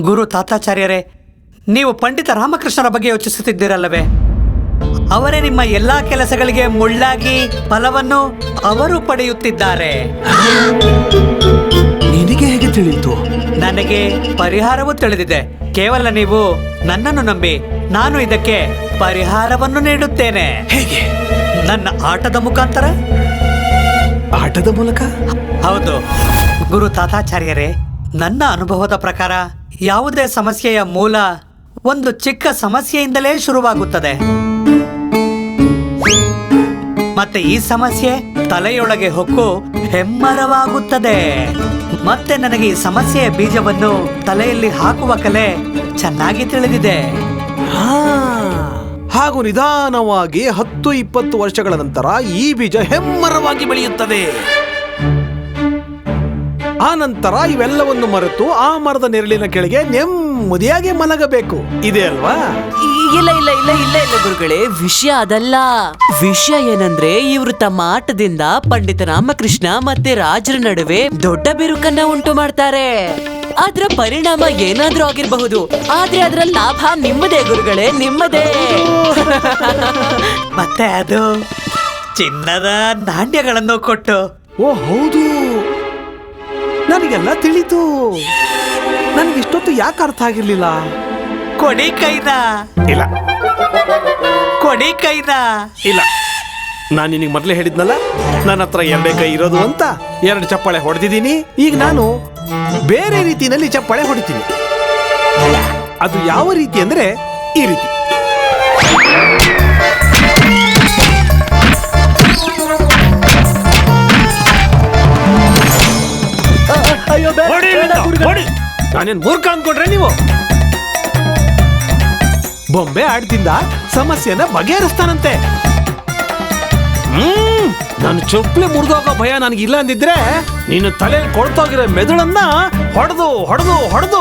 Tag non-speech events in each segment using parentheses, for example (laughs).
ಗುರು ತಾತಾಚಾರ್ಯರೇ ನೀವು ಪಂಡಿತ ರಾಮಕೃಷ್ಣರ ಬಗ್ಗೆ ಯೋಚಿಸುತ್ತಿದ್ದೀರಲ್ಲವೇ? ಅವರೇ ನಿಮ್ಮ ಎಲ್ಲಾ ಕೆಲಸಗಳಿಗೆ ಮುಳ್ಳಾಗಿ ಫಲವನ್ನು ಅವರು ಪಡೆಯುತ್ತಿದ್ದಾರೆ. ನಿನಗೆ ಹೇಗೆ ತಿಳಿಯಿತು? ನನಗೆ ಪರಿಹಾರವೂ ತಿಳಿದಿದೆ. ಕೇವಲ ನೀವು ನನ್ನನ್ನು ನಂಬಿ ನಾನು ಇದಕ್ಕೆ ಪರಿಹಾರವನ್ನು ನೀಡುತ್ತೇನೆ. ಹೇಗೆ? ನನ್ನ ಆಟದ ಮುಖಾಂತರ? ಆಟದ ಮೂಲಕ? ಹೌದು. ಗುರು ತಾತಾಚಾರ್ಯರೇ ನನ್ನ ಅನುಭವದ ಪ್ರಕಾರ ಯಾವುದೇ ಸಮಸ್ಯೆಯ ಮೂಲ ಒಂದು ಚಿಕ್ಕ ಸಮಸ್ಯೆಯಿಂದಲೇ ಶುರುವಾಗುತ್ತದೆ. ಮತ್ತೆ ಈ ಸಮಸ್ಯೆ ತಲೆಯೊಳಗೆ ಹೊಕ್ಕು ಹೆಮ್ಮರವಾಗುತ್ತದೆ. ಮತ್ತೆ ನನಗೆ ಈ ಸಮಸ್ಯೆಯ ಬೀಜವನ್ನು ತಲೆಯಲ್ಲಿ ಹಾಕುವ ಕಲೆ ಚೆನ್ನಾಗಿ ತಿಳಿದಿದೆ. ಹಾಗೂ ನಿಧಾನವಾಗಿ ಹತ್ತು ಇಪ್ಪತ್ತು ವರ್ಷಗಳ ನಂತರ ಈ ಬೀಜ ಹೆಮ್ಮರವಾಗಿ ಬೆಳೆಯುತ್ತದೆ. ಆ ನಂತರ ಇವೆಲ್ಲವನ್ನು ಮರೆತು ಆ ಮರದ ನೆರಳಿನ ಕೆಳಗೆ ನೆಮ್ಮದಿಯಾಗಿ ಮಲಗಬೇಕು. ಇದೆ ಅಲ್ವಾ? ಇಲ್ಲ ಇಲ್ಲ ಇಲ್ಲ ಇಲ್ಲ ಇಲ್ಲ ಗುರುಗಳೇ ವಿಷಯ ಅದಲ್ಲ. ವಿಷಯ ಏನಂದ್ರೆ ಇವರು ತಮ್ಮ ಆಟದಿಂದ ಪಂಡಿತ ರಾಮಕೃಷ್ಣ ಮತ್ತೆ ರಾಜರ ನಡುವೆ ದೊಡ್ಡ ಬಿರುಕನ್ನ ಉಂಟು ಮಾಡ್ತಾರೆ. ಅದ್ರ ಪರಿಣಾಮ ಏನಾದ್ರೂ ಆಗಿರಬಹುದು. ಆದ್ರೆ ಅದರ ಲಾಭ ನಿಮ್ಮದೇ ಗುರುಗಳೇ ನಿಮ್ಮದೇ. ಮತ್ತೆ ಅದು? ಚಿನ್ನದ ನಾಣ್ಯಗಳನ್ನು ಕೊಟ್ಟು. ಓ ಹೌದು. ನನಗೆಲ್ಲ ತಿಳಿತು. ನನಗೆ ಇಷ್ಟೊತ್ತು ಯಾಕೆ ಅರ್ಥ ಆಗಿರ್ಲಿಲ್ಲ? ಕೊಡಿ ಕೈನ ಇಲ್ಲ. ಕೊಡಿ ಕೈನ ಇಲ್ಲ. ನಾನು ನಿನಗೆ ಮೊದಲೇ ಹೇಳಿದ್ನಲ್ಲ ನನ್ನ ಹತ್ರ ಎರಡೇ ಕೈ ಇರೋದು ಅಂತ ಎರಡು ಚಪ್ಪಾಳೆ ಹೊಡೆದಿದ್ದೀನಿ. ಈಗ ನಾನು ಬೇರೆ ರೀತಿಯಲ್ಲಿ ಚಪ್ಪಾಳೆ ಹೊಡಿತೀನಿ. ಅದು ಯಾವ ರೀತಿ ಅಂದರೆ ಈ ರೀತಿ. ನಾನೇನ್ ಮೂರ್ಖ ಅನ್ಕೊಂಡ್ರೆ ನೀವು? ಬೊಂಬೆ ಆಡ್ದಿಂದ ಸಮಸ್ಯೆನ ಬಗೆಹರಿಸ್ತಾನಂತೆ. ಹ್ಮ್, ನಾನು ಚೊಪ್ಲೆ ಮುರಿದೋಗೋ ಭಯ ನನಗಿಲ್ಲ ಅಂದಿದ್ರೆ ನೀನು ತಲೆಯಲ್ಲಿ ಕೊಡ್ತೋಗಿರೋ ಮೆದುಳನ್ನ ಹೊಡೆದು ಹೊಡೆದು ಹೊಡೆದು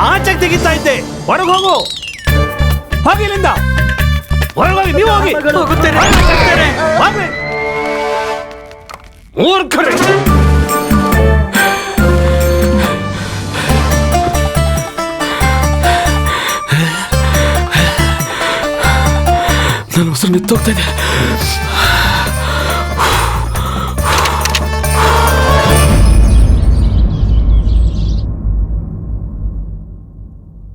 ಆಚೆಗೆ ತೆಗಿತಾ ಇದ್ದೆ. ಹೊರಗೆ ಹೋಗು. ಹೋಗಿ ಇಲ್ಲಿಂದ. ಹೊರಗೆ ಹೋಗಿ, ನೀವು ಹೋಗಿ. ಮೂರ್ಖರೇ. ಇದೆ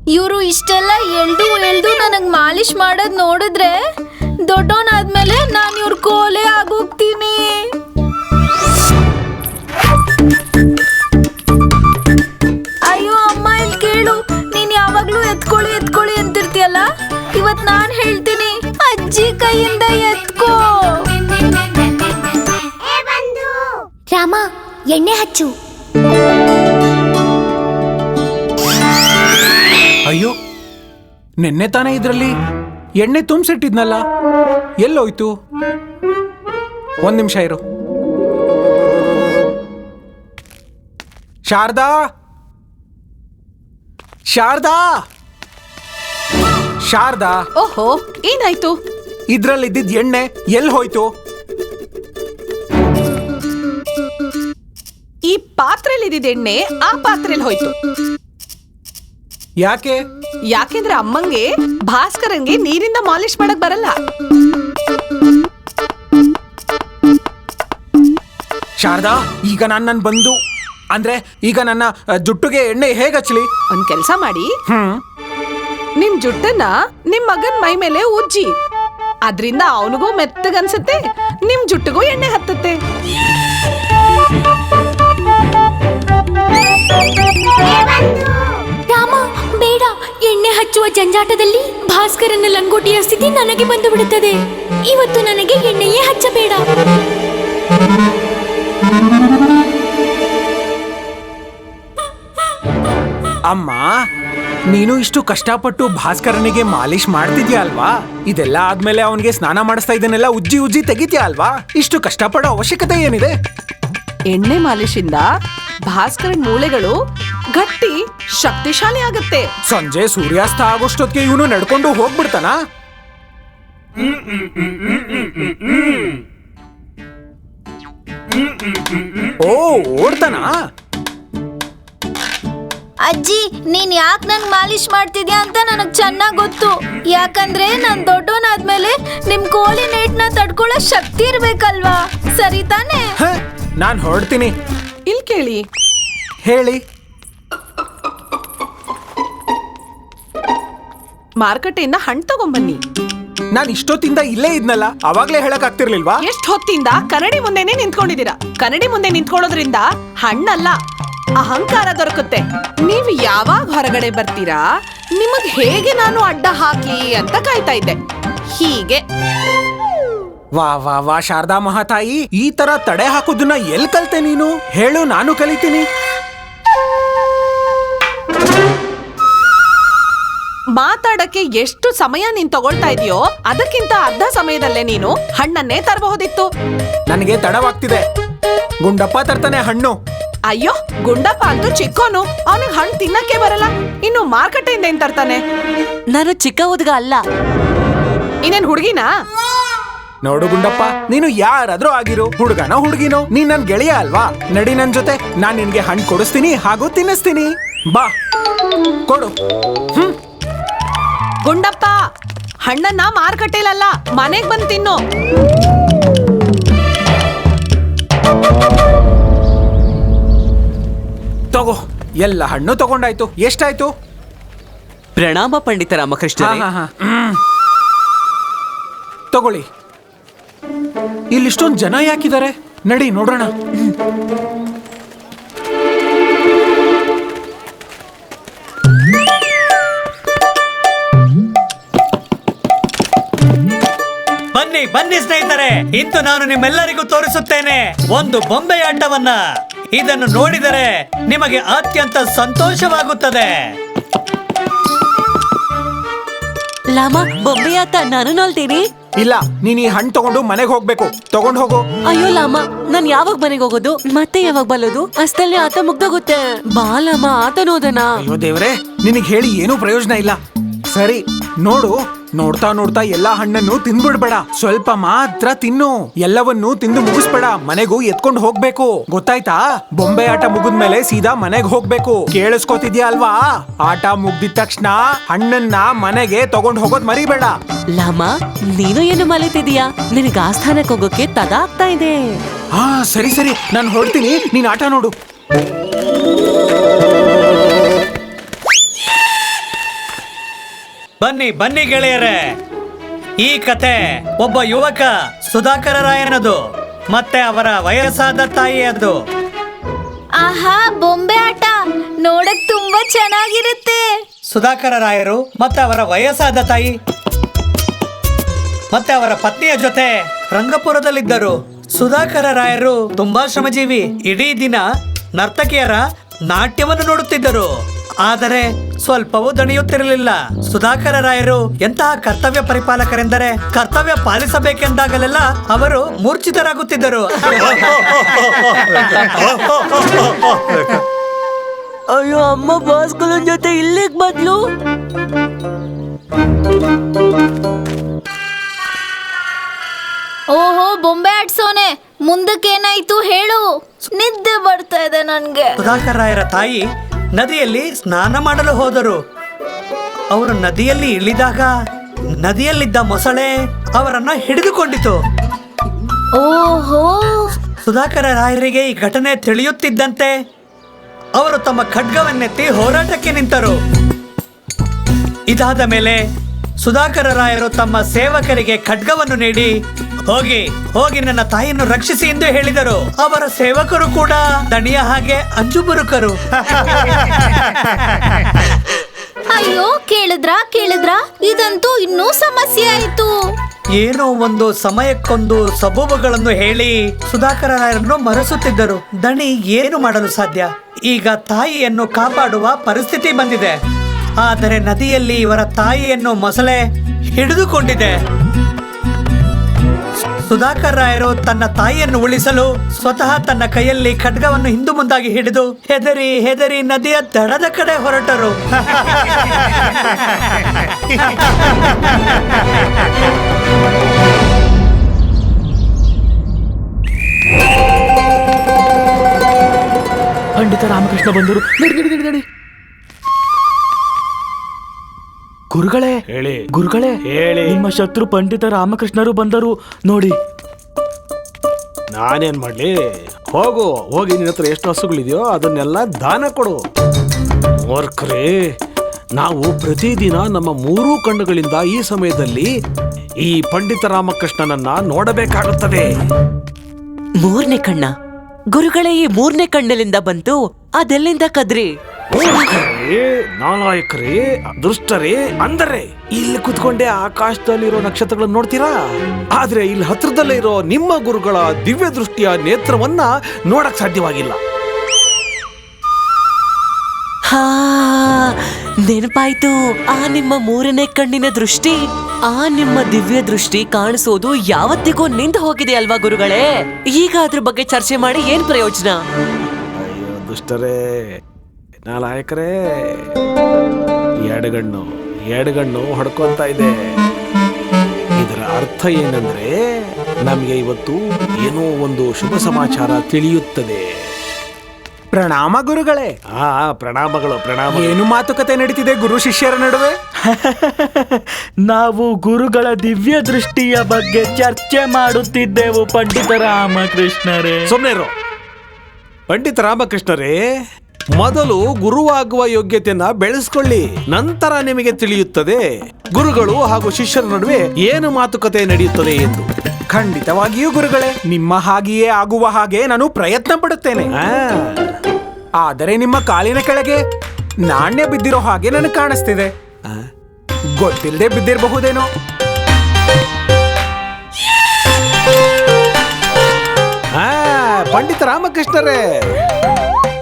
ಇವರು ಇಷ್ಟೆಲ್ಲ ಎಳ್ದು ಎಳ್ದು ನನಗ್ ಮಾಲಿಶ್ ಮಾಡೋದ್ ನೋಡಿದ್ರೆ ದೊಡ್ಡವನಾದ್ಮೇಲೆ ನಾನು ಇವ್ರ ಕೋಲೆ ಆಗೋಗ್ತೀನಿ. ಅಯ್ಯೋ, ಅಮ್ಮ ಇಲ್ಲಿ ಕೇಳು. ನೀನ್ ಯಾವಾಗ್ಲೂ ಎತ್ಕೊಳ್ಳಿ ಎತ್ಕೊಳ್ಳಿ ಅಂತಿರ್ತಿಯಲ್ಲ? ಇವತ್ ನಾನ್ ಹೇಳ್ತೀನಿ. ಅಜ್ಜಿ ಕೈಯಿಂದ ಎತ್ಕೋ ರಾಮ ಎಣ್ಣೆ ಹಚ್ಚು. ಅಯ್ಯೋ ನಿನ್ನೆ ತಾನೇ ಇದ್ರಲ್ಲಿ ಎಣ್ಣೆ ತುಂಬಿಸಿಟ್ಟಿದ್ನಲ್ಲ ಎಲ್ಲೋಯ್ತು? ಒಂದ್ ನಿಮಿಷ ಇರು. ಶಾರದಾ? ಶಾರದಾ? ಶಾರದಾ? ಓಹೋ ಏನಾಯ್ತು? ಇದ್ರಲ್ಲಿದ್ದಿದ್ ಎಣ್ಣೆ ಎಲ್ಲಿ ಹೋಯ್ತು? ಈ ಪಾತ್ರೆಲಿ ಇದ್ದಿದ್ದ ಎಣ್ಣೆ ಆ ಪಾತ್ರೆಲಿ ಹೋಯ್ತು. ಯಾಕೆ? ಯಾಕೆಂದ್ರೆ ಅಮ್ಮಂಗೆ ಭಾಸ್ಕರನ್ಗೆ ನೀರಿಂದ ಮಾಲಿಶ್ ಮಾಡಕ್ ಬರಲ್ಲ. ಶಾರದಾ ಈಗ ನಾನು ನನ್ ಬಂದು ಅಂದ್ರೆ ಈಗ ನನ್ನ ಜುಟ್ಟುಗೆ ಎಣ್ಣೆ ಹೇಗೆ ಹಚ್ಚಲಿ? ಒಂದ್ ಕೆಲ್ಸ ಮಾಡಿ. ಹ್ಮ್. ನಿಮ್ ಜುಟ್ಟನ್ನ ನಿಮ್ ಮಗನ್ ಮೈ ಮೇಲೆ ಉಜ್ಜಿ. ಅದ್ರಿಂದ ಅವನಿಗೂ ಮೆತ್ತಗನ್ಸುತ್ತೆ ನಿಮ್ ಜುಟ್ಟಿಗೂ ಎಣ್ಣೆ ಹತ್ತುತ್ತೆ. ರಾಮ ಬೇಡ. ಎಣ್ಣೆ ಹಚ್ಚುವ ಜಂಜಾಟದಲ್ಲಿ ಭಾಸ್ಕರನ ಲಂಗೋಟಿಯ ಸ್ಥಿತಿ ನನಗೆ ಬಂದು ಬಿಡುತ್ತದೆ ಇವತ್ತು ನನಗೆ ಎಣ್ಣೆಯೇ ಹಚ್ಚಬೇಡ. ಅಮ್ಮ ನೀನು ಇಷ್ಟು ಕಷ್ಟಪಟ್ಟು ಭಾಸ್ಕರನಿಗೆ ಮಾಲಿಶ್ ಮಾಡ್ತಿದ್ಯಾ ಅಲ್ವಾ ಇದೆಲ್ಲ ಆದ್ಮೇಲೆ ಅವನಿಗೆ ಸ್ನಾನ ಮಾಡಿಸ್ತಾ ಇದನ್ನೆಲ್ಲ ಉಜ್ಜಿ ಉಜ್ಜಿ ತೆಗಿತ್ಯಾ ಅಲ್ವಾ ಇಷ್ಟು ಕಷ್ಟಪಡೋ ಅವಶ್ಯಕತೆ ಏನಿದೆ? ಎಣ್ಣೆ ಮಾಲಿಶಿಂದ ಭಾಸ್ಕರನ್ ಮೂಳೆಗಳು ಗಟ್ಟಿ ಶಕ್ತಿಶಾಲಿ ಆಗುತ್ತೆ. ಸಂಜೆ ಸೂರ್ಯಾಸ್ತ ಆಗೋಷ್ಟೊತ್ತಿಗೆ ಇವನು ನಡ್ಕೊಂಡು ಹೋಗ್ಬಿಡ್ತಾನ? ಓ ಓಡ್ತಾನಾ? ಅಜ್ಜಿ ನೀನ್ ಯಾಕೆ ನನ್ ಮಾಲಿಶ್ ಮಾಡ್ತಿದ್ಯಾ ಅಂತ ನನಗ್ ಚೆನ್ನಾಗ್ ಗೊತ್ತು. ಯಾಕಂದ್ರೆ ನಾನ್ ದೊಡ್ಡವನಾದ್ಮೇಲೆ ನಿಮ್ ಕೋಳಿ ನೇಟ್ನ ತಡ್ಕೊಳ್ಳೋ ಶಕ್ತಿ ಇರ್ಬೇಕಲ್ವಾ? ಸರಿ ತಾನೇ? ನಾನು ನಾನ್ ಹೊರಡ್ತೀನಿ. ಇಲ್ ಕೇಳಿ. ಹೇಳಿ. ಮಾರುಕಟ್ಟೆಯಿಂದ ಹಣ್ಣು ತಗೊಂಬನ್ನಿ. ನಾನು ಇಷ್ಟೊತ್ತಿಂದ ಇಲ್ಲೇ ಇದ್ನಲ್ಲ ಅವಾಗ್ಲೇ ಹೇಳಕ್ ಆಗ್ತಿರ್ಲಿಲ್ವಾ? ಎಷ್ಟ್ ಹೊತ್ತಿಂದ ಕನ್ನಡಿ ಮುಂದೆನೆ ನಿಂತ್ಕೊಂಡಿದ್ದೀರಾ. ಕನ್ನಡಿ ಮುಂದೆ ನಿಂತ್ಕೊಳ್ಳೋದ್ರಿಂದ ಹಣ್ಣಲ್ಲ. ಅಹಂಕಾರ ದೊರಕುತ್ತೆ. ನೀವು ಯಾವಾಗ ಹೊರಗಡೆ ಬರ್ತೀರಾ? ನಿಮಗ್ ಹೇಗೆ ನಾನು ಅಡ್ಡ ಹಾಕ್ಲಿ ಅಂತ ಕಾಯ್ತಾ ಇದ್ದೆ. ಹೀಗೆ. ವಾ ವಾ ವಾ ಶಾರದಾ ಮಹಾತಾಯಿ ಈ ತರ ತಡೆ ಹಾಕೋದನ್ನ ಎಲ್ ಕಲ್ತೆ ನೀನು? ಹೇಳು ನಾನು ಕಲಿತೀನಿ. ಮಾತಾಡಕ್ಕೆ ಎಷ್ಟು ಸಮಯ ನೀನ್ ತಗೊಳ್ತಾ ಇದೆಯೋ ಅದಕ್ಕಿಂತ ಅರ್ಧ ಸಮಯದಲ್ಲೇ ನೀನು ಹಣ್ಣನ್ನೇ ತರಬಹುದಿತ್ತು. ನನಗೆ ತಡವಾಗ್ತಿದೆ. ಗುಂಡಪ್ಪ ತರ್ತಾನೆ ಹಣ್ಣು. ಅಯ್ಯೋ ಗುಂಡಪ್ಪ ಅಂತೂ ಚಿಕ್ಕೋನು. ಅವನಿಗೆ ಹಣ್ಣು ತಿನ್ನಕ್ಕೆ ಬರಲ್ಲ. ಇನ್ನು ಮಾರುಕಟ್ಟೆಯಿಂದ ಏನ್ ತರ್ತಾನೆ? ನಾನು ಚಿಕ್ಕ ಹುಡುಗ ಅಲ್ಲ. ಇನ್ನೇನ್ ಹುಡುಗಿನಾ? ನೋಡು ಗುಂಡಪ್ಪ ನೀನು ಯಾರಾದ್ರೂ ಆಗಿರು. ಹುಡುಗನೋ ಹುಡುಗಿನೋ ನೀನ್ ನನ್ ಗೆಳೆಯ ಅಲ್ವಾ? ನಡಿ ನನ್ ಜೊತೆ. ನಾನ್ ನಿನ್ಗೆ ಹಣ್ಣು ಕೊಡಿಸ್ತೀನಿ ಹಾಗೂ ತಿನ್ನಿಸ್ತೀನಿ. ಬಾ. ಕೊಡು. ಹ್ಮ್. ಗುಂಡಪ್ಪ ಹಣ್ಣನ್ನ ಮಾರುಕಟ್ಟೆಲಲ್ಲ ಮನೆಗ್ ಬಂದು ತಿನ್ನು. ತಗೋ. ಎಲ್ಲ ಹಣ್ಣು ತಗೊಂಡಾಯ್ತು. ಎಷ್ಟಾಯ್ತು? ಪ್ರಣಾಮ ಪಂಡಿತ ರಾಮಕೃಷ್ಣ ಹಾ ಹಾ ಹ್ಮ್. ತಗೊಳ್ಳಿ. ಇಲ್ಲಿಷ್ಟೊಂದು ಜನ ಯಾಕಿದ್ದಾರೆ? ನಡಿ ನೋಡೋಣ. ಬನ್ನಿ ಬನ್ನಿ ಸ್ನೇಹಿತರೆ. ಇಂದು ನಾನು ನಿಮ್ಮೆಲ್ಲರಿಗೂ ತೋರಿಸುತ್ತೇನೆ ಒಂದು ಬೊಂಬೆ ಆಟವನ್ನ ಇದನ್ನು ನೋಡಿದರೆ ನಿಮಗೆ ಅತ್ಯಂತ ಸಂತೋಷವಾಗುತ್ತದೆ. ಲಾಮ ಬೊಂಬೆಯಾತ ನಾನು ನೋಲ್ತೀನಿ ಇಲ್ಲ ನೀನ್ ಈ ಹಣ್ಣು ತಗೊಂಡು ಮನೆಗೆ ಹೋಗ್ಬೇಕು. ತಗೊಂಡ್ ಹೋಗು. ಅಯ್ಯೋ ಲಾಮ ನಾನ್ ಯಾವಾಗ ಮನೆಗೆ ಹೋಗೋದು? ಮತ್ತೆ ಯಾವಾಗ ಬಲ್ಲೋದು ಅಷ್ಟಲ್ಲಿ ಆತ ಮುಗ್ದೋಗುತ್ತೆ. ಬಾ ಲಾಮ ಆತನೋದನ ಅಯ್ಯೋ ದೇವ್ರೆ ನಿನಗೆ ಹೇಳಿ ಏನೂ ಪ್ರಯೋಜನ ಇಲ್ಲ. ಸರಿ ನೋಡು. ನೋಡ್ತಾ ನೋಡ್ತಾ ಎಲ್ಲಾ ಹಣ್ಣನ್ನು ತಿಂದ್ಬಿಡ್ಬೇಡ ಸ್ವಲ್ಪ ಮಾತ್ರ ತಿನ್ನು. ಎಲ್ಲವನ್ನೂ ತಿಂದು ಮುಗಿಸ್ಬೇಡ. ಮನೆಗೂ ಎತ್ಕೊಂಡು ಹೋಗ್ಬೇಕು. ಗೊತ್ತಾಯ್ತಾ? ಬೊಂಬೆ ಆಟ ಮುಗಿದ್ಮೇಲೆ ಸೀದಾ ಮನೆಗೆ ಹೋಗ್ಬೇಕು. ಕೇಳಿಸ್ಕೊತಿದ್ಯಾ ಅಲ್ವಾ? ಆಟ ಮುಗ್ದಿದ ತಕ್ಷಣ ಹಣ್ಣನ್ನ ಮನೆಗೆ ತಗೊಂಡ್ ಹೋಗೋದ್ ಮರಿಬೇಡ. ಲಾಮ ನೀನು ಏನು ಮಲಿತಿದೀಯಾ ನಿನಗೆ ಆಸ್ಥಾನಕ್ಕೆ ಹೋಗೋಕೆ ತದ ಆಗ್ತಾ ಇದೆ. ಹಾ ಸರಿ ಸರಿ. ನಾನು ಹೊರಡ್ತೀನಿ. ನೀನ್ ಆಟ ನೋಡು. ಬನ್ನಿ ಬನ್ನಿ ಗೆಳೆಯರೇ. ಈ ಕತೆ ಒಬ್ಬ ಯುವಕ ಸುಧಾಕರ ರಾಯನದು ಮತ್ತೆ ಅವರ ವಯಸ್ಸಾದ ತಾಯಿಯದು ಆಹಾ ಬೊಂಬೆ ಆಟ. ನೋಡಕ್ ತುಂಬಾ ಚೆನ್ನಾಗಿರುತ್ತೆ. ಸುಧಾಕರ ರಾಯರು ಮತ್ತೆ ಅವರ ವಯಸ್ಸಾದ ತಾಯಿ ಮತ್ತೆ ಅವರ ಪತ್ನಿಯ ಜೊತೆ ರಂಗಪುರದಲ್ಲಿದ್ದರು. ಸುಧಾಕರ ರಾಯರು ತುಂಬಾ ಶ್ರಮಜೀವಿ. ಇಡೀ ದಿನ ನರ್ತಕಿಯರ ನಾಟ್ಯವನ್ನು ನೋಡುತ್ತಿದ್ದರು. ಆದರೆ ಸ್ವಲ್ಪವೂ ದಣಿಯುತ್ತಿರಲಿಲ್ಲ. ಸುಧಾಕರ ರಾಯರು ಎಂತಹ ಕರ್ತವ್ಯ ಪರಿಪಾಲಕರೆಂದರೆ ಕರ್ತವ್ಯ ಪಾಲಿಸಬೇಕೆಂದಾಗಲೆಲ್ಲ ಅವರು ಮೂರ್ಛಿತರಾಗುತ್ತಿದ್ದರು. ಅಯ್ಯೋ ಅಮ್ಮ ಬಾಸ್ಗಳ ಜೊತೆ ಇಲ್ಲಿಗೆ ಬದ್ಲು? ಓಹೋ ಬೊಂಬೆ ಆಡ್ಸೋನೆ ಮುಂದಕ್ಕೇನಾಯ್ತು ಹೇಳು? ನಿದ್ದೆ ಬರ್ತಾ ಇದೆ ನನ್ಗೆ. ಸುಧಾಕರ್ ರಾಯರ ತಾಯಿ ನದಿಯಲ್ಲಿ ಸ್ನಾನ ಮಾಡಲು ಹೋದರು. ಅವರು ನದಿಯಲ್ಲಿ ಇಳಿದಾಗ ನದಿಯಲ್ಲಿದ್ದ ಮೊಸಳೆ ಅವರನ್ನ ಹಿಡಿದುಕೊಂಡಿತು. ಓಹೋ! ಸುಧಾಕರ ರಾಯರಿಗೆ ಈ ಘಟನೆ ತಿಳಿಯುತ್ತಿದ್ದಂತೆ ಅವರು ತಮ್ಮ ಖಡ್ಗವನ್ನೆತ್ತಿ ಹೋರಾಟಕ್ಕೆ ನಿಂತರು. ಇದಾದ ಮೇಲೆ ಸುಧಾಕರ ರಾಯರು ತಮ್ಮ ಸೇವಕರಿಗೆ ಖಡ್ಗವನ್ನು ನೀಡಿ ಹೋಗಿ ಹೋಗಿ ನನ್ನ ತಾಯಿಯನ್ನು ರಕ್ಷಿಸಿ ಎಂದು ಹೇಳಿದರು. ಅವರ ಸೇವಕರು ಕೂಡ ದಣಿಯ ಹಾಗೆ ಅಂಜುಬುರುಕರು ಅಯ್ಯೋ ಕೇಳಿದ್ರಾ ಕೇಳಿದ್ರಾ? ಇದಂತೂ ಇನ್ನೂ ಸಮಸ್ಯೆ ಆಯ್ತು. ಏನೋ ಒಂದು ಸಮಯಕ್ಕೊಂದು ಸಬೂಬುಗಳನ್ನು ಹೇಳಿ ಸುಧಾಕರ ರಾಯರನ್ನು ಮರೆಸುತ್ತಿದ್ದರು. ದಣಿ ಏನು ಮಾಡಲು ಸಾಧ್ಯ? ಈಗ ತಾಯಿಯನ್ನು ಕಾಪಾಡುವ ಪರಿಸ್ಥಿತಿ ಬಂದಿದೆ. ಆದರೆ ನದಿಯಲ್ಲಿ ಇವರ ತಾಯಿಯನ್ನು ಮೊಸಳೆ ಹಿಡಿದುಕೊಂಡಿದೆ. ಸುಧಾಕರ್ ರಾಯರು ತನ್ನ ತಾಯಿಯನ್ನು ಉಳಿಸಲು ಸ್ವತಃ ತನ್ನ ಕೈಯಲ್ಲಿ ಖಡ್ಗವನ್ನು ಹಿಂದು ಮುಂದಾಗಿ ಹಿಡಿದು ಹೆದರಿ ಹೆದರಿ ನದಿಯ ದಡದ ಕಡೆ ಹೊರಟರು. ಖಂಡಿತ ರಾಮಕೃಷ್ಣ ಬಂದರು. ಗುರುಗಳೇ ಹೇಳಿ. ಗುರುಗಳೇ ಹೇಳಿ. ನಿಮ್ಮ ಶತ್ರು ಪಂಡಿತ ರಾಮಕೃಷ್ಣರು ಬಂದರು. ನೋಡಿ. ನಾನೇನ್ ಮಾಡ್ಲಿ? ಹೋಗು ಹೋಗಿ ನಿನ್ನ ಹತ್ರ ಎಷ್ಟು ಹಸುಗಳಿದೆಯೋ ಅದನ್ನೆಲ್ಲ ದಾನ ಕೊಡು. ಮೂರ್ಖರೇ ನಾವು ಪ್ರತಿದಿನ ನಮ್ಮ ಮೂರೂ ಕಣ್ಣುಗಳಿಂದ ಈ ಸಮಯದಲ್ಲಿ ಈ ಪಂಡಿತ ರಾಮಕೃಷ್ಣನನ್ನ ನೋಡಬೇಕಾಗುತ್ತದೆ. ಮೂರನೇ ಕಣ್ಣ. ಗುರುಗಳೇ ಈ ಮೂರನೇ ಕಣ್ಣಲಿಂದ ಬಂತು ಅದೆಲ್ಲಿಂದ ಕದ್ರಿ? ಮೂರ್ಖರೇ, ನಾಲಾಯಕರೇ ದುಷ್ಟರೇ ಅಂದರೆ. ಇಲ್ಲಿ ಕುತ್ಕೊಂಡೆ ಆಕಾಶದಲ್ಲಿರೋ ನಕ್ಷತ್ರಗಳನ್ನು ನೋಡ್ತೀರಾ? ಆದ್ರೆ ಇಲ್ಲಿ ಹತ್ರದಲ್ಲೇ ಇರೋ ನಿಮ್ಮ ಗುರುಗಳ ದಿವ್ಯ ದೃಷ್ಟಿಯ ನೇತ್ರವನ್ನ ನೋಡಕ್ ಸಾಧ್ಯವಾಗಿಲ್ಲ. ಹಾ ನೆನಪಾಯ್ತು. ಆ ನಿಮ್ಮ ಮೂರನೇ ಕಣ್ಣಿನ ದೃಷ್ಟಿ? ಆ ನಿಮ್ಮ ದಿವ್ಯ ದೃಷ್ಟಿ ಕಾಣಿಸೋದು ಯಾವತ್ತಿಗೂ ನಿಂತು ಹೋಗಿದೆ ಅಲ್ವಾ ಗುರುಗಳೇ? ಈಗ ಅದ್ರ ಬಗ್ಗೆ ಚರ್ಚೆ ಮಾಡಿ ಏನ್ ಪ್ರಯೋಜನ? ದುಷ್ಟರೇ ನಾಲಾಯಕರೇ. ಎಡಗಣ್ಣು ಎಡಗಣ್ಣು ಹೊಡ್ಕೊತಾ ಇದೆ. ಇದರ ಅರ್ಥ ಏನಂದ್ರೆ ನಮಗೆ ಇವತ್ತು ಏನೋ ಒಂದು ಶುಭ ಸಮಾಚಾರ ತಿಳಿಯುತ್ತದೆ. ಪ್ರಣಾಮ ಗುರುಗಳೇ. ಆ ಪ್ರಣಾಮಗಳು ಪ್ರಣಾಮ ಏನು ಮಾತುಕತೆ ನಡೀತಿದೆ ಗುರು ಶಿಷ್ಯರ ನಡುವೆ? (laughs) ನಾವು ಗುರುಗಳ ದಿವ್ಯ ದೃಷ್ಟಿಯ ಬಗ್ಗೆ ಚರ್ಚೆ ಮಾಡುತ್ತಿದ್ದೆವು ಪಂಡಿತ ರಾಮಕೃಷ್ಣರೇ. ಸುಮ್ಮನೆ ಪಂಡಿತ ರಾಮಕೃಷ್ಣರೇ ಮೊದಲು ಗುರುವಾಗುವ ಯೋಗ್ಯತೆಯನ್ನ ಬೆಳೆಸ್ಕೊಳ್ಳಿ ನಂತರ ನಿಮಗೆ ತಿಳಿಯುತ್ತದೆ. ಗುರುಗಳು ಹಾಗೂ ಶಿಷ್ಯರ ನಡುವೆ ಏನು ಮಾತುಕತೆ ನಡೆಯುತ್ತದೆ ಎಂದು. ಖಂಡಿತವಾಗಿಯೂ ಗುರುಗಳೇ ನಿಮ್ಮ ಹಾಗೆಯೇ ಆಗುವ ಹಾಗೆ ನಾನು ಪ್ರಯತ್ನ ಪಡುತ್ತೇನೆ. ಆದರೆ ನಿಮ್ಮ ಕಾಲಿನ ಕೆಳಗೆ ನಾಣ್ಯ ಬಿದ್ದಿರೋ ಹಾಗೆ ನನಗೆ ಕಾಣಿಸ್ತಿದೆ. ಗೊತ್ತಿಲ್ಲದೆ ಬಿದ್ದಿರಬಹುದೇನೋ? ಪಂಡಿತ ರಾಮಕೃಷ್ಣರೇ,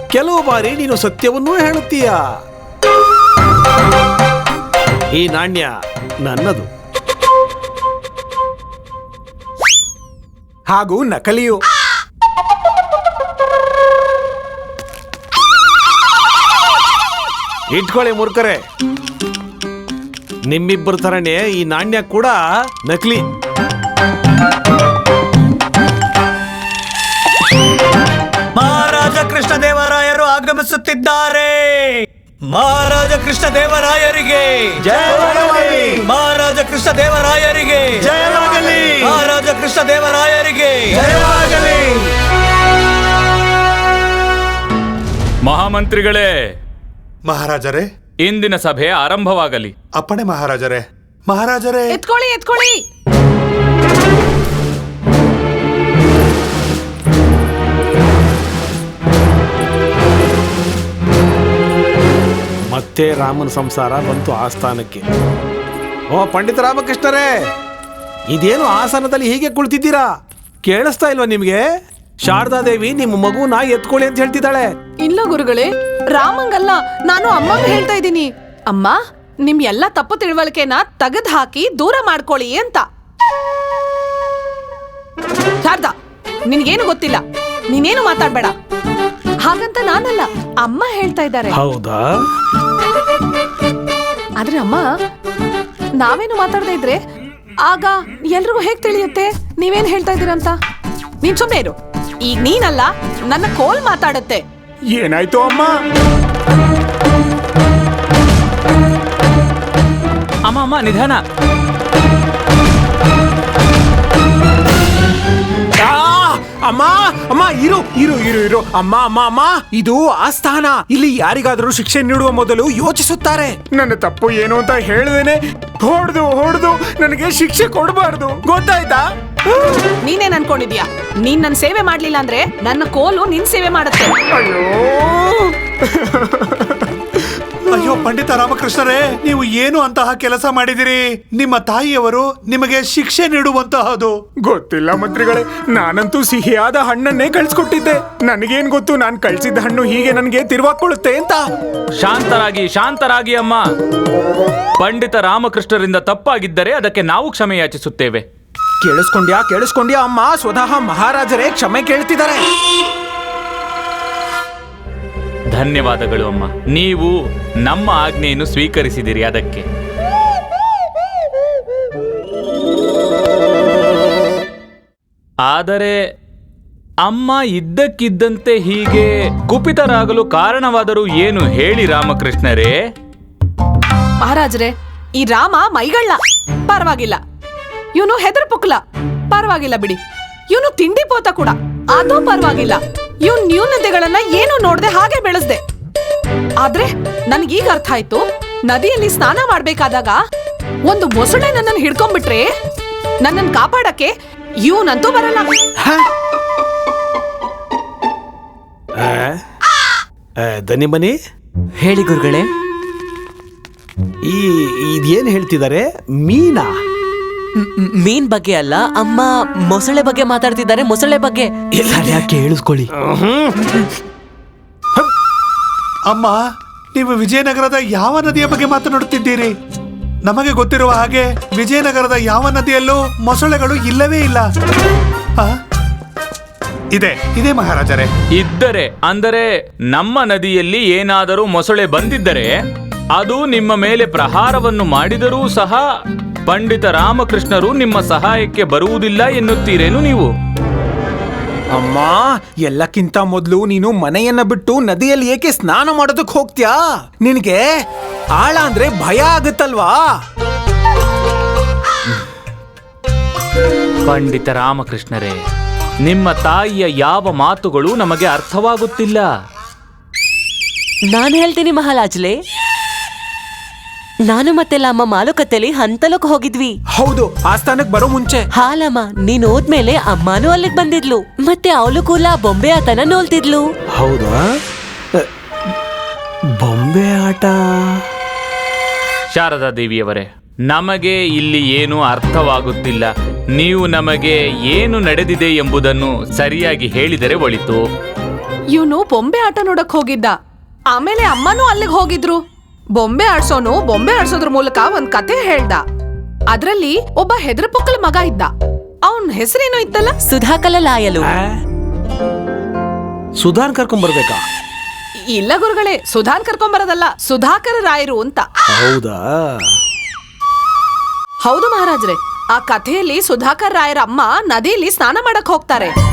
ಕೆಲವು ಬಾರಿ ನೀನು ಸತ್ಯವನ್ನೂ ಹೇಳುತ್ತೀಯ? ಈ ನಾಣ್ಯ ನನ್ನದು. ಹಾಗೂ ನಕಲಿಯು. ಇಟ್ಕೊಳ್ಳಿ ಮೂರ್ಖರೆ. ನಿಮ್ಮಿಬ್ಬರ ತರನೇ ಈ ನಾಣ್ಯ ಕೂಡ ನಕಲಿ. ಕೃಷ್ಣದೇವರಾಯರು ಆಗಮಿಸುತ್ತಿದ್ದಾರೆ. ಮಹಾರಾಜ ಕೃಷ್ಣದೇವರಾಯರಿಗೆ ಜಯವಾಗಲಿ ಮಹಾರಾಜ ಕೃಷ್ಣದೇವರಾಯರಿಗೆ ಜಯವಾಗಲಿ ಮಹಾರಾಜ ಕೃಷ್ಣದೇವರಾಯರಿಗೆ ಜಯವಾಗಲಿ ಮಹಾಮಂತ್ರಿಗಳೇ ಮಹಾರಾಜರೇ. ಇಂದಿನ ಸಭೆ ಆರಂಭವಾಗಲಿ. ಅಪ್ಪಣೆ ಮಹಾರಾಜರೇ. ಮಹಾರಾಜರೇ. ಎತ್ಕೊಳ್ಳಿ ಎತ್ಕೊಳ್ಳಿ. ಮತ್ತೆ ರಾಮನ ಸಂಸಾರ ಬಂತು ಆಸ್ಥಾನಕ್ಕೆ ಓ ಪಂಡಿತ ರಾಮಕೃಷ್ಣರೇ ಇದೇನು ಆಸನದಲ್ಲಿ ಹೀಗೆ ಕುಳಿತಿದ್ದೀರಾ? ಕೇಳಿಸ್ತಾ ಇಲ್ವಾ ನಿಮ್ಗೆ? ಶಾರದಾದೇವಿ ನಿಮ್ಮ ಮಗುನ ಎತ್ಕೊಳ್ಳಿ ಅಂತ ಹೇಳ್ತಿದ್ದಾಳೆ. ಇಲ್ಲ ಗುರುಗಳೇ ರಾಮಂಗಲ್ಲ ನಾನು ಅಮ್ಮಂಗ್ ಹೇಳ್ತಾ ಇದ್ದೀನಿ. ಅಮ್ಮ ನಿಮ್ ಎಲ್ಲ ತಪ್ಪು ತಿಳುವಳಿಕೆನ ತೆಗೆದ್ ಹಾಕಿ ದೂರ ಮಾಡ್ಕೊಳ್ಳಿ ಅಂತ. ಶಾರದಾ ನಿನ್ಗೇನು ಗೊತ್ತಿಲ್ಲ ನೀನೇನು ಮಾತಾಡ್ಬೇಡ. ಹಾಗಂತ ನಾನಲ್ಲ ಅಮ್ಮ ಹೇಳ್ತಾ ಇದ್ದಾರೆ. ಹೌದಾ? ಆದ್ರೆ ಅಮ್ಮ ನಾವೇನು ಮಾತಾಡದೇ ಇದ್ರೆ ಆಗ ಎಲ್ರಿಗೂ ಹೇಗ್ ತಿಳಿಯುತ್ತೆ? ನೀವೇನ್ ಹೇಳ್ತಾ ಇದ್ದೀರಂತ ನೀನ್ ಸುಮ್ಮನೆ ಇರು. ಈಗ ನೀನಲ್ಲ ನನ್ನ ಕೋಲ್ ಮಾತಾಡುತ್ತೆ. ಏನಾಯ್ತು ಅಮ್ಮ? ಅಮ್ಮ ಅಮ್ಮ ನಿಧಾನ. ಅಮ್ಮ ಅಮ್ಮ ಇರು ಇರು ಇರು ಇರು. ಅಮ್ಮ ಅಮ್ಮ ಅಮ್ಮ ಇದು ಆಸ್ಥಾನ. ಇಲ್ಲಿ ಯಾರಿಗಾದ್ರೂ ಶಿಕ್ಷೆ ನೀಡುವ ಮೊದಲು ಯೋಚಿಸುತ್ತಾರೆ. ನನ್ನ ತಪ್ಪು ಏನು ಅಂತ ಹೇಳ್ದೇನೆ. ಹೊಡೆದು ಹೊಡೆದು ನನಗೆ ಶಿಕ್ಷೆ ಕೊಡಬಾರ್ದು. ಗೊತ್ತಾಯ್ತಾ? ನೀನೇನ್ ಅನ್ಕೊಂಡಿದ್ಯಾ ನೀನ್ ನನ್ ಸೇವೆ ಮಾಡ್ಲಿಲ್ಲ ಅಂದ್ರೆ ನನ್ನ ಕೋಲು ನಿನ್ ಸೇವೆ ಮಾಡುತ್ತೆ. ಅಯ್ಯೋ. ಅಯ್ಯೋ ಪಂಡಿತ ರಾಮಕೃಷ್ಣರೇ ನೀವು ಏನು ಅಂತಹ ಕೆಲಸ ಮಾಡಿದಿರಿ? ನಿಮ್ಮ ತಾಯಿಯವರು ನಿಮಗೆ ಶಿಕ್ಷೆ ನೀಡುವಂತಹದು. ಗೊತ್ತಿಲ್ಲ ಮಂತ್ರಿಗಳೇ ನಾನಂತೂ ಸಿಹಿಯಾದ ಹಣ್ಣನ್ನೇ ಕಳ್ಸಿಕೊಟ್ಟಿದ್ದೆ. ನನಗೇನ್ ಗೊತ್ತು ನಾನ್ ಕಳ್ಸಿದ್ದ ಹಣ್ಣು ಹೀಗೆ ನನಗೆ ತಿರುವಾಕೊಳ್ಳುತ್ತೆ ಅಂತ? ಶಾಂತರಾಗಿ ಶಾಂತರಾಗಿ ಅಮ್ಮ. ಪಂಡಿತ ರಾಮಕೃಷ್ಣರಿಂದ ತಪ್ಪಾಗಿದ್ದರೆ ಅದಕ್ಕೆ ನಾವು ಕ್ಷಮೆ ಯಾಚಿಸುತ್ತೇವೆ. ಕೇಳಿಸ್ಕೊಂಡ್ಯಾ ಕೇಳಿಸ್ಕೊಂಡ್ಯಾ ಅಮ್ಮ? ಸ್ವತಃ ಮಹಾರಾಜರೇ ಕ್ಷಮೆ ಕೇಳ್ತಿದ್ದಾರೆ. ಧನ್ಯವಾದಗಳು, ಅಮ್ಮ. ನೀವು ನಮ್ಮ ಆಜ್ಞೆಯನ್ನು ಸ್ವೀಕರಿಸಿದಿರಿ ಅದಕ್ಕೆ. ಆದರೆ ಅಮ್ಮ ಇದ್ದಕ್ಕಿದ್ದಂತೆ ಹೀಗೆ ಕುಪಿತರಾಗಲು ಕಾರಣವಾದರೂ ಏನು ಹೇಳಿ ರಾಮಕೃಷ್ಣರೇ? ಮಹಾರಾಜರೇ, ಈ ರಾಮ ಮೈಗಳ್ಳ ಪರವಾಗಿಲ್ಲ. ಇವನು ಹೆದರ್ ಪುಕ್ಲ ಪರವಾಗಿಲ್ಲ ಬಿಡಿ. ಇವನು ತಿಂಡಿ ಪೋತ ಕೂಡ. ಅದು ಪರವಾಗಿಲ್ಲ. ಇವನ್ ನ್ಯೂನತೆಗಳನ್ನ ಏನು ನೋಡದೆ ಹಾಗೆ ಬೆಳೆಸ್ದೆ. ಆದ್ರೆ ನನ್ಗೀಗ ಅರ್ಥ ಆಯ್ತು. ನದಿಯಲ್ಲಿ ಸ್ನಾನ ಮಾಡ್ಬೇಕಾದಾಗ ಒಂದು ಮೊಸಳೆ ನನ್ನನ್ನು ಹಿಡ್ಕೊಂಡ್ಬಿಟ್ರೆ ನನ್ನನ್ನು ಕಾಪಾಡಕ್ಕೆ ಇವನಂತೂ ಬರಲ್ಲ. ಧನಿ ಮನಿ? ಹೇಳಿ ಗುರುಗಳೇ. ಈ ಇದೇನ್ ಹೇಳ್ತಿದ್ದಾರೆ ಮೀನಾ? ಮೀನ್ ಬಗ್ಗೆ ಅಲ್ಲ ಅಮ್ಮ ಮೊಸಳೆ ಬಗ್ಗೆ ಮಾತಾಡ್ತಿದ್ದಾರೆ ಮೊಸಳೆ ಬಗ್ಗೆ. ಯಾಕೆ ಹೇಳಿಸ್ಕೊಳ್ಳಿ? ಅಮ್ಮ ನೀವು ವಿಜಯನಗರದ ಯಾವ ನದಿಯ ಬಗ್ಗೆ ಮಾತನಾಡುತ್ತಿದ್ದೀರಿ? ನಮಗೆ ಗೊತ್ತಿರುವ ಹಾಗೆ ವಿಜಯನಗರದ ಯಾವ ನದಿಯಲ್ಲೂ ಮೊಸಳೆಗಳು ಇಲ್ಲವೇ ಇಲ್ಲ. ಆ? ಇದೆ ಇದೆ ಮಹಾರಾಜರೇ. ಇದ್ದರೆ ಅಂದರೆ ನಮ್ಮ ನದಿಯಲ್ಲಿ ಏನಾದರೂ ಮೊಸಳೆ ಬಂದಿದ್ದರೆ ಅದು ನಿಮ್ಮ ಮೇಲೆ ಪ್ರಹಾರವನ್ನು ಮಾಡಿದರೂ ಸಹ ಪಂಡಿತ ರಾಮಕೃಷ್ಣರು ನಿಮ್ಮ ಸಹಾಯಕ್ಕೆ ಬರುವುದಿಲ್ಲ ಎನ್ನುತ್ತೀರೇನು ನೀವು? ಅಮ್ಮ ಎಲ್ಲಕ್ಕಿಂತ ಮೊದಲು ನೀನು ಮನೆಯನ್ನ ಬಿಟ್ಟು ನದಿಯಲ್ಲಿ ಏಕೆ ಸ್ನಾನ ಮಾಡೋದಕ್ಕೆ ಹೋಗ್ತ್ಯಾ? ನಿನಗೆ ಆಳ ಅಂದ್ರೆ ಭಯ ಆಗುತ್ತಲ್ವಾ? ಪಂಡಿತ ರಾಮಕೃಷ್ಣರೇ ನಿಮ್ಮ ತಾಯಿಯ ಯಾವ ಮಾತುಗಳು ನಮಗೆ ಅರ್ಥವಾಗುತ್ತಿಲ್ಲ? ನಾನು ಹೇಳ್ತೀನಿ ಮಹಾಲಾಜ್ಲೆ ನಾನು ಮತ್ತೆ ಅಮ್ಮ ಮಾಲುಕತೆಲಿ ಹಂತಲಕ್ ಹೋಗಿದ್ವಿ. ಹೌದು ಆ ಸ್ಥಾನಕ್ ಬರೋ ಮುಂಚೆ. ಹಾಲಮ್ಮ ನೀನ್ ಹೋದ್ಮೇಲೆ ಅಮ್ಮನೂ ಅಲ್ಲಿಗೆ ಬಂದಿದ್ಲು. ಮತ್ತೆ ಅವಳು ಕೂಲ ಬೊಂಬೆ ಆತನ ನೋಲ್ತಿದ್ಲು. ಹೌದಾ? ಬೊಂಬೆ ಆಟ? ಶಾರದಾ ದೇವಿಯವರೇ ನಮಗೆ ಇಲ್ಲಿ ಏನು ಅರ್ಥವಾಗುತ್ತಿಲ್ಲ. ನೀವು ನಮಗೆ ಏನು ನಡೆದಿದೆ ಎಂಬುದನ್ನು ಸರಿಯಾಗಿ ಹೇಳಿದರೆ ಒಳಿತು. ಇವನು ಬೊಂಬೆ ಆಟ ನೋಡಕ್ ಹೋಗಿದ್ದ. ಆಮೇಲೆ ಅಮ್ಮನೂ ಅಲ್ಲಿಗೆ ಹೋಗಿದ್ರು. ಬೊಂಬೆ ಆಡ್ಸೋನು ಬೊಂಬೆ ಆಡ್ಸೋದ್ರ ಮೂಲಕ ಒಂದ್ ಕತೆ ಹೇಳ್ದ. ಅದ್ರಲ್ಲಿ ಒಬ್ಬ ಹೆದರಪೊಕ್ಕಲ ಮಗ ಇದ್ದ. ಅವನ್ ಹೆಸರೇನೋ ಇತ್ತಲ್ಲ? ಸುಧಾಕಲ ಲಾಯಲು. ಸುಧಾನ್ ಕರ್ಕೊಂಡ್ ಬರ್ಬೇಕಾ? ಇಲ್ಲ ಗುರುಗಳೇ ಸುಧಾನ್ ಕರ್ಕೊಂಬರೋದಲ್ಲ ಸುಧಾಕರ ರಾಯರು ಅಂತ. ಹೌದಾ? ಹೌದು ಮಹಾರಾಜ್ರೆ ಆ ಕಥೆಯಲ್ಲಿ ಸುಧಾಕರ್ ರಾಯರ ಅಮ್ಮ ನದಿಯಲ್ಲಿ ಸ್ನಾನ ಮಾಡಕ್ ಹೋಗ್ತಾರೆ.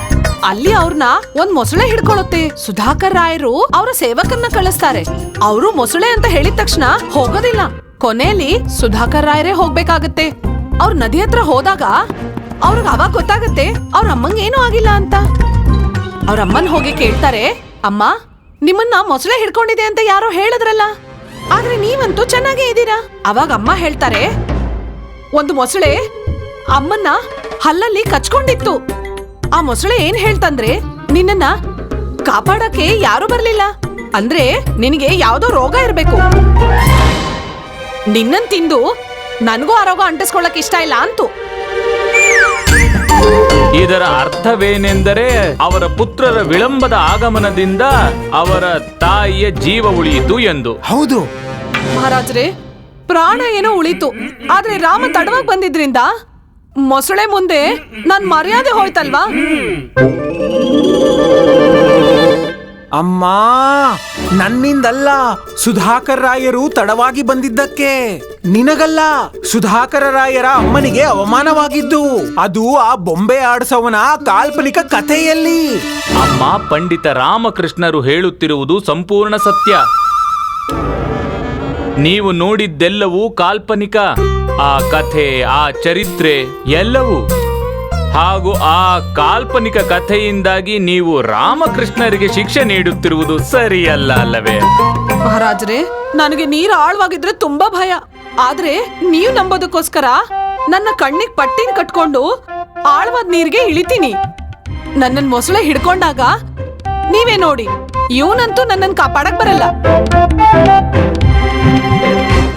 ಅಲ್ಲಿ ಅವ್ರನ್ನ ಒಂದ್ ಮೊಸಳೆ ಹಿಡ್ಕೊಳ್ಳುತ್ತೆ ಸುಧಾಕರ್ ರಾಯರು ಅವರ ಸೇವಕನ್ನ ಕಳಿಸ್ತಾರೆ. ಅವರು ಮೊಸಳೆ ಅಂತ ಹೇಳಿದ ತಕ್ಷಣ ಹೋಗೋದಿಲ್ಲ. ಕೊನೆಯಲ್ಲಿ ಸುಧಾಕರ್ ರಾಯರೇ ಹೋಗ್ಬೇಕಾಗತ್ತೆ. ಅವ್ರ ನದಿ ಹತ್ರ ಹೋದಾಗ ಅವ್ರಿಗೆ ಅವಾಗ ಗೊತ್ತಾಗತ್ತೆ ಅವ್ರ ಅಮ್ಮಂಗೆ ಏನೂ ಆಗಿಲ್ಲ ಅಂತ. ಅವ್ರ ಅಮ್ಮನ್ ಹೋಗಿ ಕೇಳ್ತಾರೆ, ಅಮ್ಮ, ನಿಮ್ಮನ್ನ ಮೊಸಳೆ ಹಿಡ್ಕೊಂಡಿದೆ ಅಂತ ಯಾರೋ ಹೇಳಿದ್ರಲ್ಲ? ಆದ್ರೆ ನೀವಂತೂ ಚೆನ್ನಾಗೇ ಇದ್ದೀರಾ? ಅವಾಗ ಅಮ್ಮ ಹೇಳ್ತಾರೆ, ಒಂದು ಮೊಸಳೆ ಅಮ್ಮನ್ನ ಹಲ್ಲಲ್ಲಿ ಕಚ್ಕೊಂಡಿತ್ತು. ಆ ಮೊಸಳೆ ಏನ್ ಹೇಳ್ತಂದ್ರೆ ನಿನ್ನನ್ನ ಕಾಪಾಡಕ್ಕೆ ಯಾರು ಬರ್ಲಿಲ್ಲ. ಅಂದ್ರೆ ನಿನಗೆ ಯಾವ್ದೋ ರೋಗ ಇರ್ಬೇಕು. ನಿನ್ನನ್ ತಿಂದು ನನಗೂ ಆ ರೋಗ ಅಂಟಿಸ್ಕೊಳ್ಳಕ್ ಇಷ್ಟ ಇಲ್ಲ ಅಂತು. ಇದರ ಅರ್ಥವೇನೆಂದರೆ ಅವರ ಪುತ್ರರ ವಿಳಂಬದ ಆಗಮನದಿಂದ ಅವರ ತಾಯಿಯ ಜೀವ ಉಳಿಯಿತು ಎಂದು. ಹೌದು. ಮಹಾರಾಜ್ರೆ ಪ್ರಾಣ ಏನೋ ಉಳಿತು. ಆದ್ರೆ ರಾಮ ತಡವಾಗಿ ಬಂದಿದ್ರಿಂದ ಮೊಸಳೆ ಮುಂದೆ ನನ್ ಮರ್ಯಾದೆ ಹೋಯ್ತಲ್ವಾ? ಅಮ್ಮ ನನ್ನಿಂದಲ್ಲ ಸುಧಾಕರ್ ರಾಯರು ತಡವಾಗಿ ಬಂದಿದ್ದಕ್ಕೆ. ನಿನಗಲ್ಲ ಸುಧಾಕರ ರಾಯರ ಅಮ್ಮನಿಗೆ ಅವಮಾನವಾಗಿದ್ದು. ಅದು ಆ ಬೊಂಬೆ ಆಡಿಸೋವನ ಕಾಲ್ಪನಿಕ ಕಥೆಯಲ್ಲಿ. ಅಮ್ಮ ಪಂಡಿತ ರಾಮಕೃಷ್ಣರು ಹೇಳುತ್ತಿರುವುದು ಸಂಪೂರ್ಣ ಸತ್ಯ. ನೀವು ನೋಡಿದ್ದೆಲ್ಲವೂ ಕಾಲ್ಪನಿಕ. ಆ ಕಥೆ, ಆ ಚರಿತ್ರೆ ಎಲ್ಲವೂ ಹಾಗೂ ಆ ಕಾಲ್ಪನಿಕ ಕಥೆಯಿಂದಾಗಿ ನೀವು ರಾಮಕೃಷ್ಣರಿಗೆ ಶಿಕ್ಷೆ ನೀಡುತ್ತಿರುವುದು ಸರಿಯಲ್ಲ ಅಲ್ಲವೇ? ಮಹಾರಾಜ್ರೆ, ನನಗೆ ನೀರು ಆಳವಾಗಿದ್ರೆ ತುಂಬಾ ಭಯ. ಆದ್ರೆ ನೀವು ನಂಬೋದಕ್ಕೋಸ್ಕರ ನನ್ನ ಕಣ್ಣಿಗೆ ಪಟ್ಟಿನ ಕಟ್ಕೊಂಡು ಆಳವಾದ ನೀರಿಗೆ ಇಳಿತೀನಿ. ನನ್ನನ್ ಮೊಸಳೆ ಹಿಡ್ಕೊಂಡಾಗ ನೀವೇ ನೋಡಿ, ಇವನಂತೂ ನನ್ನನ್ನು ಕಾಪಾಡಕ್ ಬರಲ್ಲ.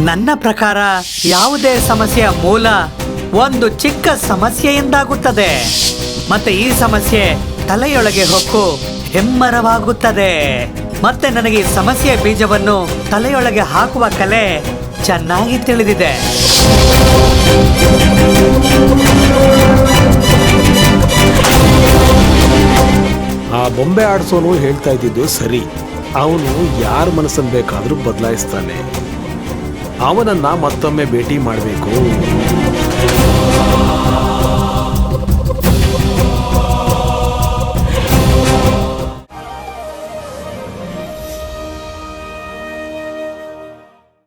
ನನ್ನ ಪ್ರಕಾರ ಯಾವುದೇ ಸಮಸ್ಯೆಯ ಮೂಲ ಒಂದು ಚಿಕ್ಕ ಸಮಸ್ಯೆಯಿಂದಾಗುತ್ತದೆ. ಮತ್ತೆ ಈ ಸಮಸ್ಯೆ ತಲೆಯೊಳಗೆ ಹೊಕ್ಕು ಹೆಮ್ಮರವಾಗುತ್ತದೆ. ಮತ್ತೆ ನನಗೆ ಈ ಸಮಸ್ಯೆಯ ಬೀಜವನ್ನು ತಲೆಯೊಳಗೆ ಹಾಕುವ ಕಲೆ ಚೆನ್ನಾಗಿ ತಿಳಿದಿದೆ. ಆ ಬೊಂಬೆ ಆಡಿಸೋನು ಹೇಳ್ತಾ ಇದ್ದಿದ್ದು ಸರಿ. ಅವನು ಯಾರ ಮನಸ್ಸನ್ನು ಬೇಕಾದರೂ ಬದಲಾಯಿಸ್ತಾನೆ. ಅವನನ್ನ ಮತ್ತೊಮ್ಮೆ ಭೇಟಿ ಮಾಡಬೇಕು.